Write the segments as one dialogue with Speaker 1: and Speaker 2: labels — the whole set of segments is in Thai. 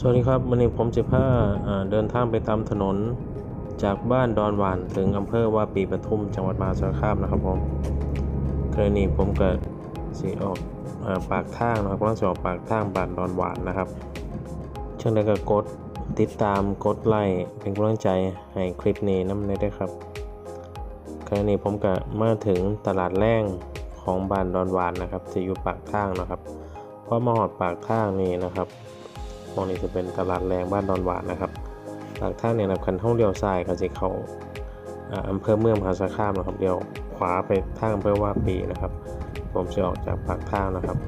Speaker 1: สวัสดีครับวันนี้ผมจะพาอ่าเดินทางไปตามถนนจากบ้านดอนหวานถึงอำเภอวาปีปทุมจังหวัดมหาสารคามนะครับผมกรณีผมก็สีออกปากทางนะครับกำลังจะออกปากทางบ้านดอนหวานนะครับเช่นเดียวกับกดติดตามกดไลค์เป็นกำลังใจให้คลิปนี้น้ำในด้วยครับกรณีผมก็มาถึงตลาดแร่งของบ้านดอนหวานนะครับที่อยู่ปากทางนะครับพอมาหอดปากทางนี่นะครับ ตรงนี้จะเป็นตลาดแรงบ้านดอนหวานนะครับหลังท่างเนี่ยนะคันท่องเดียวซ้ายก็จะเขาอ่าอำเภอเมืองมหาสารคามนะครับเดียวขวาไปทางอำเภอว่าปีนะครับ ผมจะออกจากปากทางนะครับ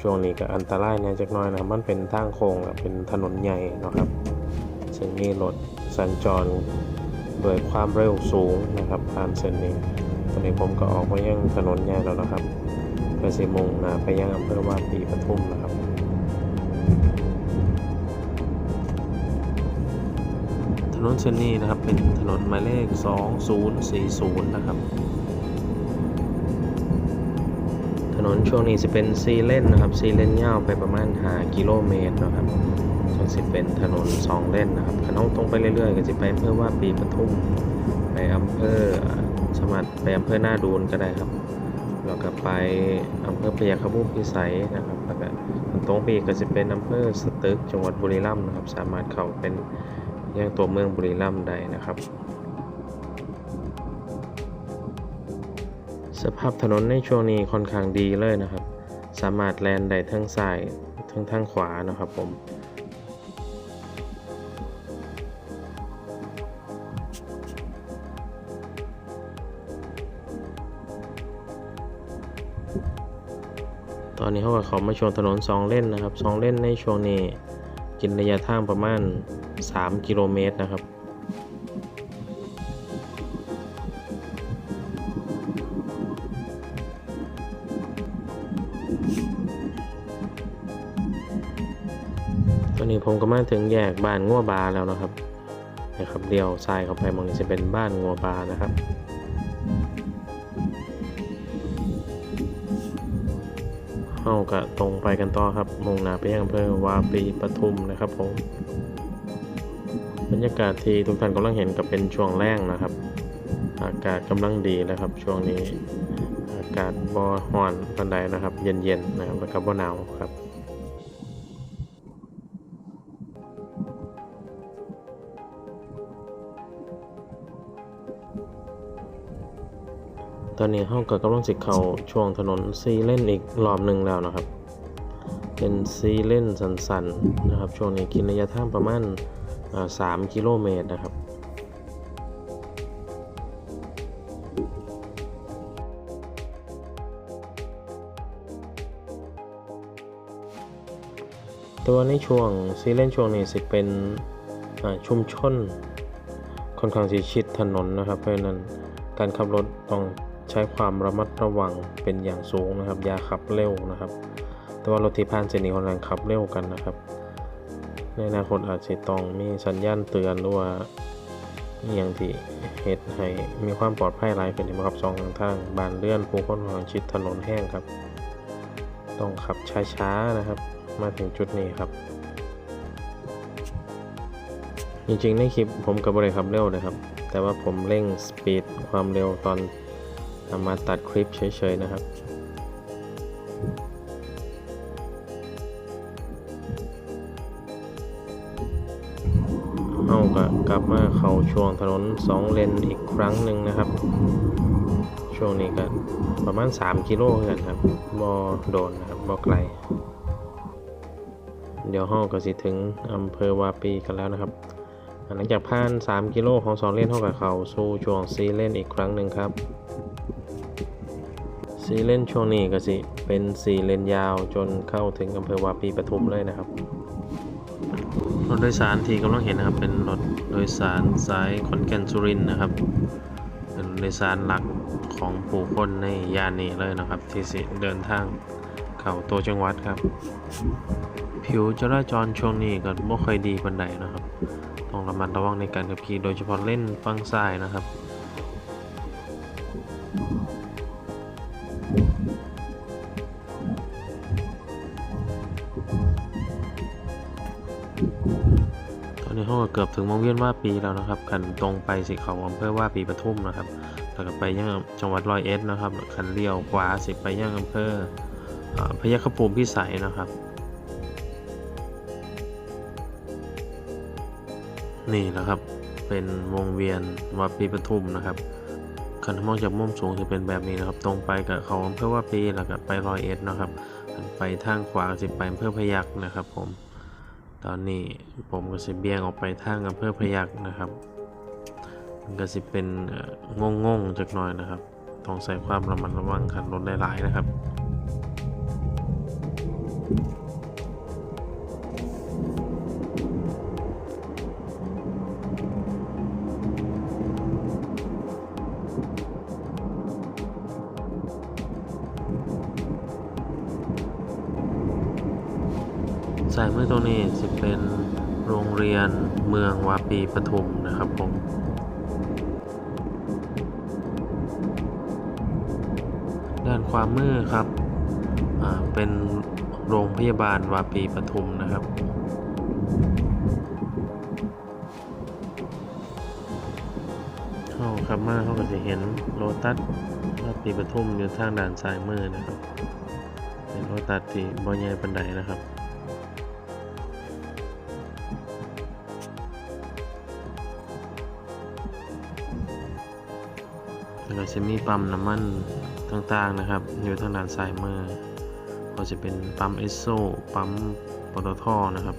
Speaker 1: ช่วงนี้ก็อันตรายเนี่ยจักน้อยนะครับมันเป็นทางโค้งเป็นถนนใหญ่นะครับซึ่งมีรถสัญจรด้วยความเร็วสูงนะครับผ่านเส้นนี้ ตอนนี้ผมก็ออกมายังถนนใหญ่แล้วนะครับเพื่อสิมุ่งหน้าไปยังอำเภอว่าปีปทุมนะ นนเส้นนี้นะครับเป็นถนนหมายเลข 2040 นะครับ ถนนช่วงนี้จะเป็นซีเลนนะครับซีเลนยาวไปประมาณ5กิโลเมตรนะครับจะเป็นถนน 2 เลนนะครับขนองตรงไปเรื่อยๆ ก็จะไปอำเภอว่าปีปทุมไปอำเภอสมัครไปอำเภอหน้าดูนก็ได้ครับแล้วก็ไปอำเภอพยาคฆบุพิสัยนะครับแล้วก็ตรงไปอีกก็จะเป็นอำเภอสตึกจังหวัดบุรีรัมย์นะครับ สามารถเข้าเป็น ยังตัวเมืองบุรีรัมย์ได้นะครับ สภาพถนนในช่วงนี้ค่อนข้างดีเลยนะครับ สามารถแลนได้ทั้งซ้ายทั้งทางขวานะครับผมตอนนี้เขาก็เขามาชวงถนนสองเล่นนะครับสองเล่นในช่วงนี้ กินระยะทางประมาณ 3 กิโลเมตรนะครับ ตอนนี้ผมก็มาถึงแยกบ้านงัวบาแล้วนะครับนะครับเดียวซ้ายเข้าไปมองนี้จะเป็นบ้านงัวบานะครับ เฮาก็ตรงไปกันต่อครับมุ่งหน้าไปยังอำเภอวาปีปทุมนะครับผมบรรยากาศที่ทุกท่านกำลังเห็นก็เป็นช่วงแรงนะครับ อากาศกำลังดีเลยครับ ช่วงนี้อากาศบ่ร้อนปันไดนะครับ เย็นๆนะครับแล้วก็บ่หนาวครับ ตอนนี้เฮาก็กำลังสิเข้าช่วงถนนซีเล่นอีกรอบหนึ่งแล้วนะครับ เป็นซีเล่นสันๆนะครับ ช่วงนี้กินระยะทางประมาณอ่า3กิโลเมตรนะครับแต่ว่าในช่วงซีเล่นช่วงนี้สิเป็นชุมชนค่อนข้างสิชิดถนนนะครับ เพราะนั้นการขับรถต้อง ใช้ความระมัดระวังเป็นอย่างสูงนะครับ อย่าขับเร็วนะครับ แต่ว่ารถที่ผ่านเส้นนี้ค่อนข้างขับเร็วกันนะครับ ในอนาคตอาจจะต้องมีสัญญาณเตือนหรือว่าอย่างที่เหตุให้มีความปลอดภัยหลายขึ้นนะครับสองทางทางบานเลื่อนผู้คนของชิดถนนแห้งครับ ต้องขับช้าๆนะครับ มาถึงจุดนี้ครับจริงๆในคลิปผมกับบริขับเร็วนะครับ แต่ว่าผมเร่งสปีดความเร็วตอน นำมาตัดคลิปเฉยๆนะครับ เอาก็กลับมาเข้าช่วงถนน 2 เลนอีกครั้งหนึ่งนะครับ ช่วงนี้ก็ประมาณ 3 กิโลเกันครับบอโดนนะครับบอไกล เดี๋ยวห้องก็สิถึงอำเภอวาปีกันแล้วนะครับหลังจากผ่าน 3 กิโลของ 2 เลนเท่ากับเขาสู่ช่วง4เลนอีกครั้งหนึ่งครับ 4เลนช่วงนี้ก็สิ เป็น4เลนยาวจนเข้าถึงอำเภอวาปีปทุมเลยนะครับ รถโดยสารที่กำลังเห็นนะครับ เป็นรถโดยสารสายขอนแก่นสุรินทร์นะครับ เป็นโดยสารหลักของผู้คนในย่านนี้เลยนะครับ ที่สิเดินทางเข้าตัวจังหวัดครับ ผิวจราจรช่วงนี้ก็ไม่ค่อยดีปานใดนะครับ ต้องระมัดระวังในการขับขี่โดยเฉพาะเล่นฝั่งซ้ายนะครับ ตอนนี้ห้องก็เกือบถึงวงเวียนว่าปีแล้วนะครับขันตรงไปสิเขาอำเภอว่าปีปทุมนะครับแล้วก็ไปยังจังหวัดร้อยเอ็ดนะครับขันเลี้ยวขวาสิไปยังอำเภออพยัคฆภูมิพิสัยนะครับ นี่นะครับเป็นวงเวียนวัดปีปทุมนะครับขันมองจากมุมสูงจะเป็นแบบนี้นะครับ ตรงไปกับเขาอำเภอว่าปีแล้วก็ไปร้อยเอ็ดนะครับขันไปทางขวาสิไปอำเภอพยัคฆ์นะครับผม ตอนนี้ผมก็สิเบี่ยงออกไปทางอำเภอพยักนะครับ มันก็สิเป็นงงงๆจักหน่อยนะครับ ต้องใส่ความระมัดระวังขันรถหลายๆนะครับ สายมือตรงนี้จะเป็นโรงเรียนเมืองวาปีปทุมนะครับผมด้านขวามมือครับอ่าเป็นโรงพยาบาลวาปีปทุมนะครับ เข้าครับมาเขาก็จะเห็นโลตัสวาปีปทุมอยู่ทางด้านซ้ายมือนะครับ เป็นโลตัสที่บ่ใหญ่ปันไดนะครับ แล้วก็จะมีปั๊มน้ำมันต่างๆนะครับ อยู่ทางด้านซ้ายมือ ก็จะเป็นปั๊มเอสโซปั๊มปตทนะครับ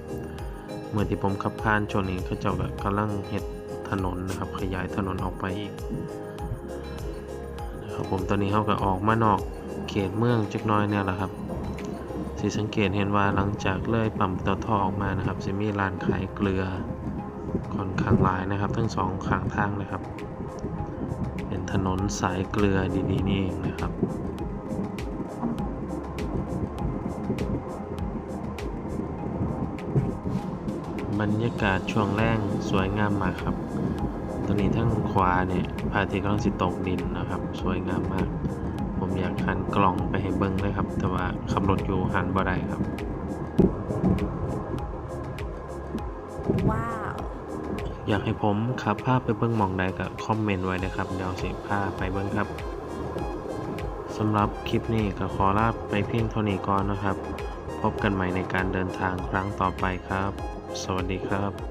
Speaker 1: เมื่อที่ผมขับผ่านช่วงนี้เขาเจ้าก็กำลังเฮ็ดถนนนะครับ ขยายถนนออกไปอีกนะครับผมตอนนี้เขาก็ออกมานอกเขตเมืองจักน้อยเนี่ยแหละครับสิสังเกตเห็นว่าหลังจากเลยปั๊มปตทออกมานะครับจะมีร้านขายเกลือค่อนข้างหลายนะครับ ทั้งสองข้างทางนะครับ ถนนสายเกลือดีๆนี่เองนะครับบรรยากาศช่วงแรกสวยงามมากครับ ตอนนี้ทั้งขวาเนี่ยพาทิตย์กำลังสิตกดินนะครับ สวยงามมาก ผมอยากหันกล่องไปให้เบิ้งเลยครับ แต่ว่าขับรถอยู่หันบ่ได้ครับ อยากให้ผมขับภาพไปเบื้องมองใดก็คอมเมนต์ไว้นะครับ เดี๋ยวสิพาไปเบื้องครับสำหรับคลิปนี้ก็ขอลาไปเพียงเท่านี้ก่อนนะครับ พบกันใหม่ในการเดินทางครั้งต่อไปครับ สวัสดีครับ